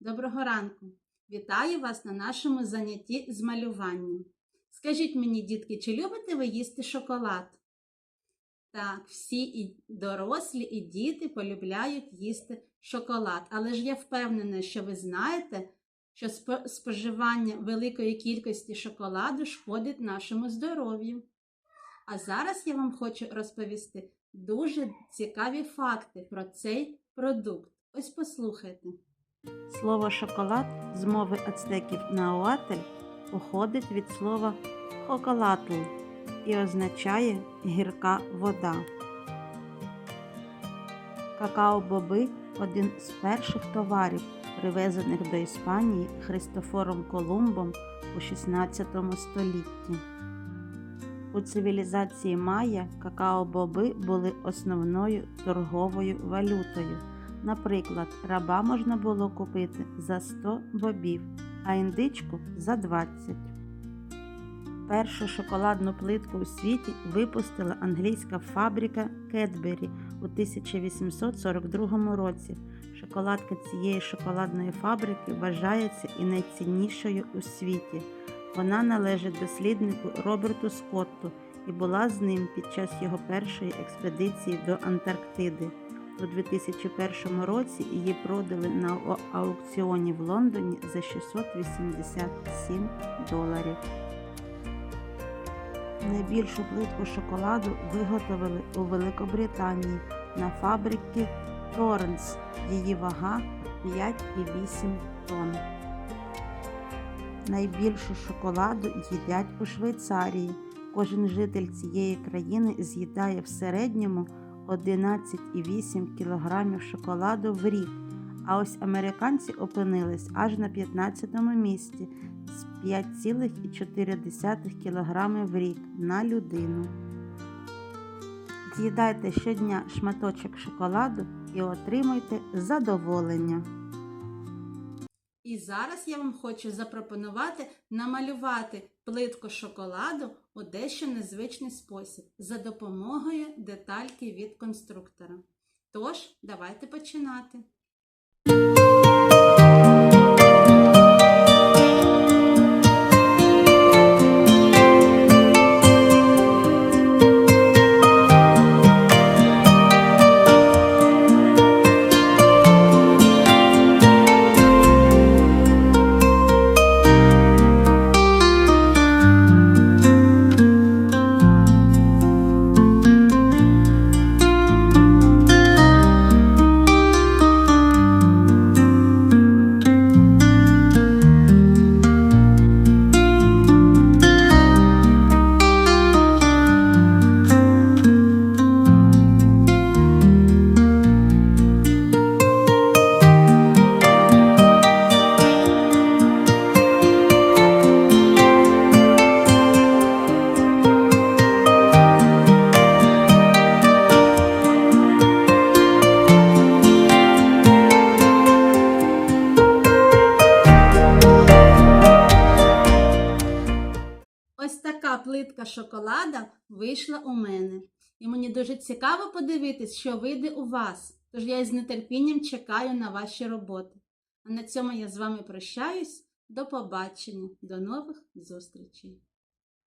Доброго ранку! Вітаю вас на нашому занятті з малюванням. Скажіть мені, дітки, чи любите ви їсти шоколад? Так, всі і дорослі, і діти полюбляють їсти шоколад. Але ж я впевнена, що ви знаєте, що споживання великої кількості шоколаду шкодить нашому здоров'ю. А зараз я вам хочу розповісти дуже цікаві факти про цей продукт. Ось послухайте. Слово шоколад з мови ацтеків науатель походить від слова хоколатль і означає гірка вода. Какао-боби один з перших товарів, привезених до Іспанії Христофором Колумбом у 16 столітті. У цивілізації Майя какао-боби були основною торговою валютою. Наприклад, раба можна було купити за 100 бобів, а індичку за 20. Першу шоколадну плитку у світі випустила англійська фабрика Кетбері у 1842 році. Шоколадка цієї шоколадної фабрики вважається і найціннішою у світі. Вона належить досліднику Роберту Скотту і була з ним під час його першої експедиції до Антарктиди. У 2001 році її продали на аукціоні в Лондоні за 687 доларів. Найбільшу плитку шоколаду виготовили у Великобританії на фабриці Торренс. Її вага 5,8 тонн. Найбільше шоколаду їдять у Швейцарії. Кожен житель цієї країни з'їдає в середньому 11,8 кг шоколаду в рік. А ось американці опинились аж на 15-му місці з 5,4 кг в рік на людину. З'їдайте щодня шматочок шоколаду і отримуйте задоволення. І зараз я вам хочу запропонувати намалювати плитку шоколаду у дещо незвичний спосіб за допомогою детальки від конструктора. Тож, давайте починати. Плитка шоколада вийшла у мене. І мені дуже цікаво подивитись, що вийде у вас. Тож я із нетерпінням чекаю на ваші роботи. А на цьому я з вами прощаюсь. До побачення, до нових зустрічей!